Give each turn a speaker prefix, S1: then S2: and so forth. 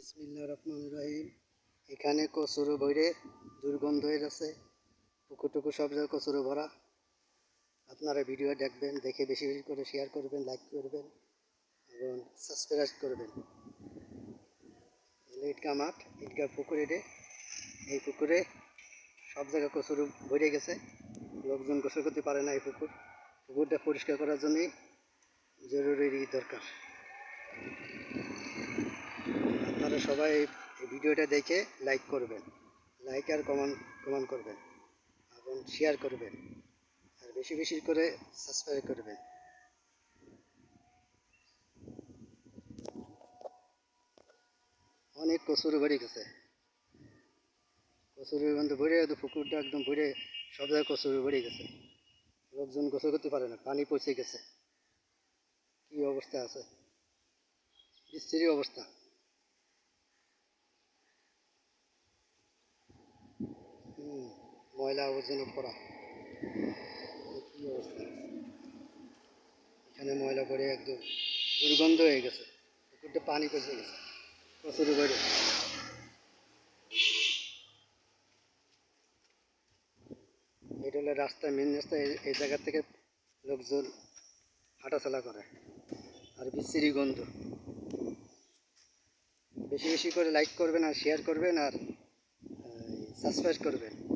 S1: বিসমিল্লা রহমান রহিম। এখানে কচুরো ভরে দুর্গন্ধ হয়ে পুকুর টুকুর সব জায়গায় কচুরো ভরা। আপনারা ভিডিও দেখবেন, দেখে বেশি বেশি করে শেয়ার করবেন লাইক করবেন, এবং সাবস্ক্রাইব করবেন। ইটকা মাঠ ইটকা পুকুর এই পুকুরে সব জায়গায় কচুরো ভরে গেছে। লোকজন গোসল করতে পারে না এই পুকুর। পুকুরটা পরিষ্কার করার জন্যই জরুরি দরকার। সবাই ভিডিওটা দেখে লাইক করবেন। লাইক আর কমেন্ট কমেন্ট করবেন। এবং শেয়ার করবেন। আর বেশি বেশি করে সাবস্ক্রাইব করবেন। অনেক কচুরি বেড়ে গেছে। কচুরি বন্ধু ভরে পুকুরটা একদম ভরে সব জায়গায় কচুরি বেড়ে গেছে। লোকজন গোসল করতে পারে না, পানি পচে গেছে। কি অবস্থা আছে? বিশ্রী অবস্থা। ময়লা আবর্জনা পড়া। কি অবস্থা? এখানে ময়লা পড়ে একদম দুর্গন্ধ হয়ে গেছে। পুকুরটা পানি পচে গেছে। প্রচুর করে এটা হলো রাস্তা মেন রাস্তা। এই- এই জায়গা থেকে লোকজন হাঁটাচলা করে। আর বিশ্রী গন্ধ। বেশি বেশি করে লাইক করবেন আর শেয়ার করবেন আর সাবস্ক্রাইব করবেন।